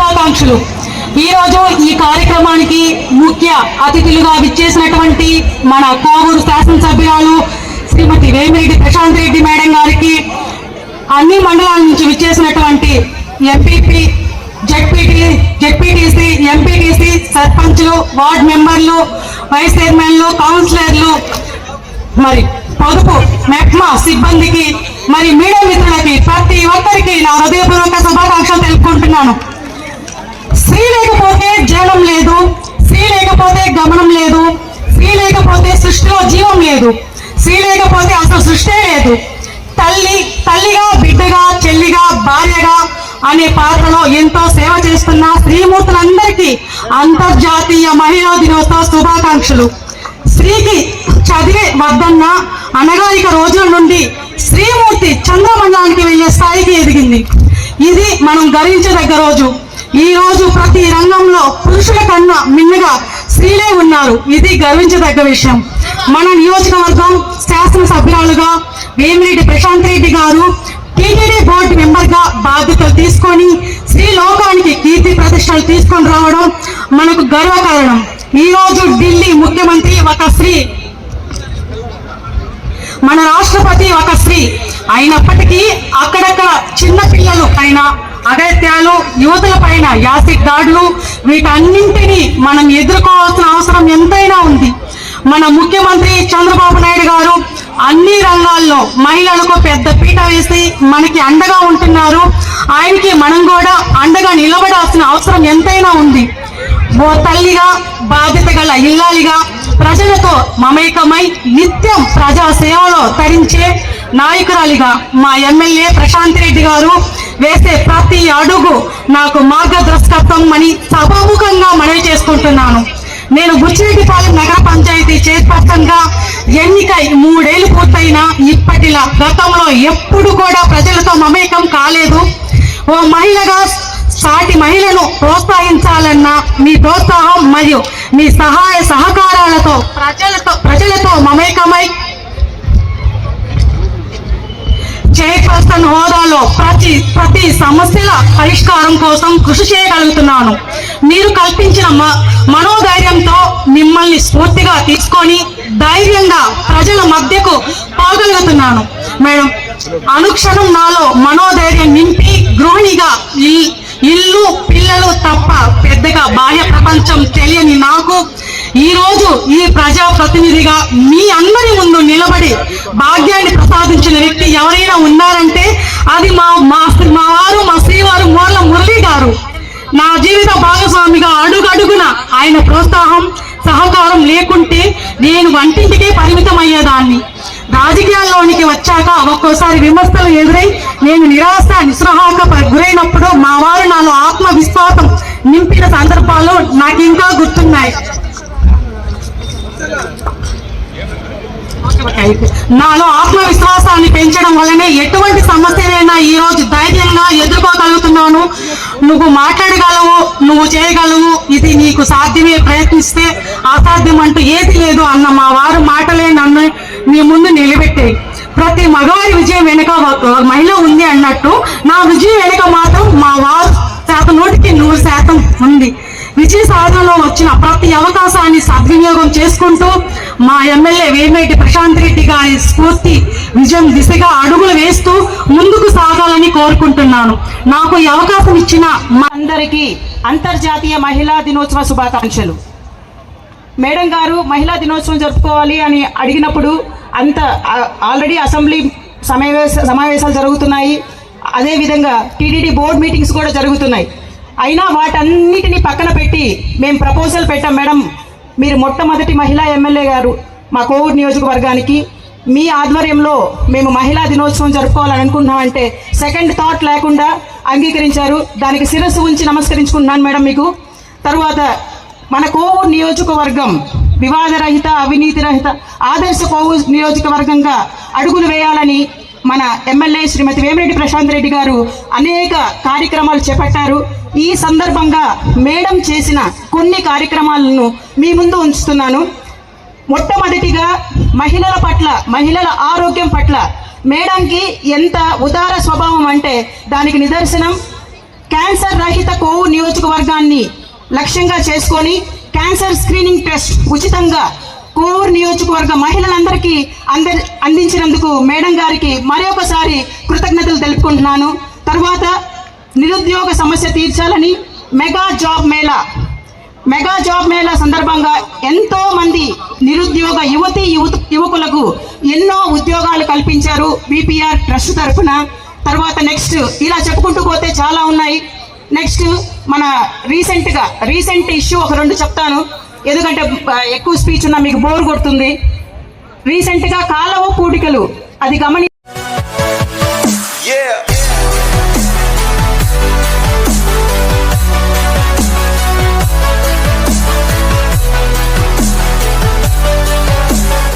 శుభాకాంక్షలు. ఈరోజు ఈ కార్యక్రమానికి ముఖ్య అతిథులుగా విచ్చేసినటువంటి మన కోవూరు శాసనసభ్యురాలు శ్రీమతి వేమిరెడ్డి ప్రశాంత్ రెడ్డి మేడం గారికి అన్ని మండలాల నుంచి విచ్చేసినటువంటి ఎంపీపీ జడ్పీటీ జడ్పీటీసీ ఎంపీటీసీ సర్పంచ్లు వార్డు మెంబర్లు వైస్ చైర్మన్లు కౌన్సిలర్లు మరి పొదుపు మెప్మా సిబ్బందికి మరి మీడియా మిత్రులకి ప్రతి ఒక్కరికి నా హృదయపూర్వక శుభాకాంక్షలు తెలుపుకుంటున్నాను. స్త్రీ లేకపోతే జనం లేదు స్త్రీ లేకపోతే గమనం లేదు స్త్రీ లేకపోతే సృష్టిలో జీవం లేదు స్త్రీ లేకపోతే అసలు సృష్టే లేదు. తల్లి తల్లిగా బిడ్డగా చెల్లిగా భార్యగా అనే పాత్రలో ఎంతో సేవ చేస్తున్న స్త్రీమూర్తులందరికీ అంతర్జాతీయ మహిళా దినోత్సవ శుభాకాంక్షలు. స్త్రీకి చదివే వద్దన్న అనగారిక రోజుల నుండి స్త్రీమూర్తి చంద్రమండలానికి వెళ్ళే స్థాయికి ఎదిగింది. ఇది మనం గరించదగ్గ రోజు. ఈ రోజు ప్రతి రంగంలో పురుషుల కన్నా మిన్నగా స్త్రీలే ఉన్నారు. ఇది గర్వించదగ్గ విషయం. మన నియోజకవర్గం శాసనసభ్యురాలుగా వేమిరెడ్డి ప్రశాంత్ రెడ్డి గారు టీటీడీ బోర్డు మెంబర్గా బాధ్యతలు తీసుకొని స్త్రీ లోకానికి కీర్తి ప్రతిష్టలు తీసుకొని రావడం మనకు గర్వకారణం. ఈ రోజు ఢిల్లీ ముఖ్యమంత్రి ఒక స్త్రీ. మన రాష్ట్రపతి ఒక స్త్రీ. అయినప్పటికీ అక్కడక్కడ చిన్న పిల్లలు పైన అగత్యాలు యువతుల పైన యాసిడ్ దాడులు వీటన్నింటినీ మనం ఎదుర్కోవాల్సిన అవసరం ఎంతైనా ఉంది. మన ముఖ్యమంత్రి చంద్రబాబు నాయుడు గారు అన్ని రంగాల్లో మహిళలకు పెద్ద పీట వేసి మనకి అండగా ఉంటున్నారు. ఆయనకి మనం కూడా అండగా నిలబడాల్సిన అవసరం ఎంతైనా ఉంది. ఓ తల్లిగా బాధ్యత గల ఇల్లాలిగా ప్రజలతో మమేకమై నిత్యం ప్రజా సేవలో తరించే నాయకురాలిగా మా ఎమ్మెల్యే ప్రశాంత్ రెడ్డి గారు వేసే ప్రతి అడుగు నాకు మార్గదర్శకత్వం అని సభాముఖంగా మనవి చేసుకుంటున్నాను. నేను బుచ్చిరెడ్డిపాలెం నగర పంచాయతీ చైర్పర్సన్గా ఎన్నికై మూడేళ్ళు పూర్తయినా ఇప్పటిలా గతంలో ఎప్పుడు కూడా ప్రజలతో మమేకం కాలేదు. ఓ మహిళగా సాటి మహిళను ప్రోత్సహించాలన్న మీ ప్రోత్సాహం మరియు మీ సహాయ సహకారాలతో ప్రజలతో ప్రజలతో మమేకమై చైర్పర్సన్ హోదాలో ప్రతి ప్రతి సమస్యల పరిష్కారం కోసం కృషి చేయగలుగుతున్నాను. మీరు కల్పించిన మ- మనోధైర్యంతో మిమ్మల్ని స్ఫూర్తిగా తీసుకొని ధైర్యంగా ప్రజల మధ్యకు పాల్గొలుగుతున్నాను మేడం అనుక్షణం నాలో మనోధైర్యం నింపి గృహిణిగా ఇల్- ఇల్లు పిల్లలు తప్ప పెద్దగా బాహ్య ప్రపంచం తెలియని నాకు ఈరోజు ఈ ప్రజా ప్రతినిధిగా మీ అందరి ముందు నిలబడి భాగ్యాన్ని ప్రసాదించిన వ్యక్తి ఎవరైనా ఉన్నారంటే అది మా మా మా వారు మా శ్రీవారు మోర్ల మురళి గారు. నా జీవిత భాగస్వామిగా అడుగడుగున ఆయన ప్రోత్సాహం సహకారం లేకుంటే నేను వంటింటికే పరిమితం అయ్యేదాన్ని రాజకీయాల్లోనికి వచ్చాక ఒక్కోసారి విమర్శలు ఎదురై నేను నిరాశ నిస్సహాక గురైనప్పుడు మా వారు నాలో ఆత్మవిశ్వాసం నింపిన సందర్భాలు నాకు ఇంకా గుర్తున్నాయి. నాలో ఆత్మవిశ్వాసాన్ని పెంచడం వల్లనే ఎటువంటి సమస్యనైనా ఈ రోజు ధైర్యంగా ఎదుర్కోగలుగుతున్నాను. నువ్వు మాట్లాడగలవు నువ్వు చేయగలవు. ఇది నీకు సాధ్యమే. ప్రయత్నిస్తే అసాధ్యం అంటూ ఏది లేదు అన్న మా వారు మాటలే నన్ను నీ ముందు నిలబెట్టాయి. ప్రతి మగవారి విజయం వెనుక మహిళ ఉంది అన్నట్టు నా విజయం వెనుక మాత్రం మా వారు శాతం నూటికి నూరు శాతం ఉంది. విజయ సాధనలో వచ్చిన ప్రతి అవకాశాన్ని సద్వినియోగం చేసుకుంటూ మా ఎమ్మెల్యే వేమిరెడ్డి ప్రశాంత్ రెడ్డి గారి స్ఫూర్తి విజయం దిశగా అడుగులు వేస్తూ ముందుకు సాగాలని కోరుకుంటున్నాను. నాకు ఈ అవకాశం ఇచ్చిన మా అందరికీ అంతర్జాతీయ మహిళా దినోత్సవ శుభాకాంక్షలు. మేడం గారు మహిళా దినోత్సవం జరుపుకోవాలి అని అడిగినప్పుడు అంత ఆల్రెడీ అసెంబ్లీ సమావేశ సమావేశాలు జరుగుతున్నాయి. అదేవిధంగా టీడీడీ బోర్డ్ మీటింగ్స్ కూడా జరుగుతున్నాయి. అయినా వాటన్నిటిని పక్కన పెట్టి మేము ప్రపోజల్ పెట్టాం మేడం. మీరు మొట్టమొదటి మహిళా ఎమ్మెల్యే గారు మా కోవూరు నియోజకవర్గానికి. మీ ఆధ్వర్యంలో మేము మహిళా దినోత్సవం జరుపుకోవాలని అనుకుంటున్నామంటే సెకండ్ థాట్ లేకుండా అంగీకరించారు. దానికి శిరస్సు ఉంచి నమస్కరించుకుంటున్నాను మేడం మీకు. తరువాత మన కోవూరు నియోజకవర్గం వివాదరహిత అవినీతి రహిత ఆదర్శ కోవూరు నియోజకవర్గంగా అడుగులు వేయాలని మన ఎమ్మెల్యే శ్రీమతి వేమిరెడ్డి ప్రశాంత్ రెడ్డి గారు అనేక కార్యక్రమాలు చేపట్టారు. ఈ సందర్భంగా మేడం చేసిన కొన్ని కార్యక్రమాలను మీ ముందు ఉంచుతున్నాను. మొట్టమొదటిగా మహిళల పట్ల మహిళల ఆరోగ్యం పట్ల మేడంకి ఎంత ఉదార స్వభావం అంటే దానికి నిదర్శనం. క్యాన్సర్ రహిత కోవు నియోజకవర్గాన్ని లక్ష్యంగా చేసుకొని క్యాన్సర్ స్క్రీనింగ్ టెస్ట్ ఉచితంగా కోవూరు నియోజకవర్గ మహిళలందరికీ అందరి అందించినందుకు మేడం గారికి మరొకసారి కృతజ్ఞతలు తెలుపుకుంటున్నాను. తర్వాత నిరుద్యోగ సమస్య తీర్చాలని mega job mela. Mega job mela సందర్భంగా ఎంతో మంది నిరుద్యోగ యువతి యువత యువకులకు ఎన్నో ఉద్యోగాలు కల్పించారు బీపీఆర్ ట్రస్ట్ తరఫున తర్వాత నెక్స్ట్ ఇలా చెప్పుకుంటూ పోతే చాలా ఉన్నాయి. నెక్స్ట్ మన రీసెంట్గా రీసెంట్ ఇష్యూ ఒక రెండు చెప్తాను. ఎందుకంటే ఎక్కువ స్పీచ్ ఉన్నా మీకు బోర్ కొడుతుంది. రీసెంట్గా కాలవ పూడికలు అది గమని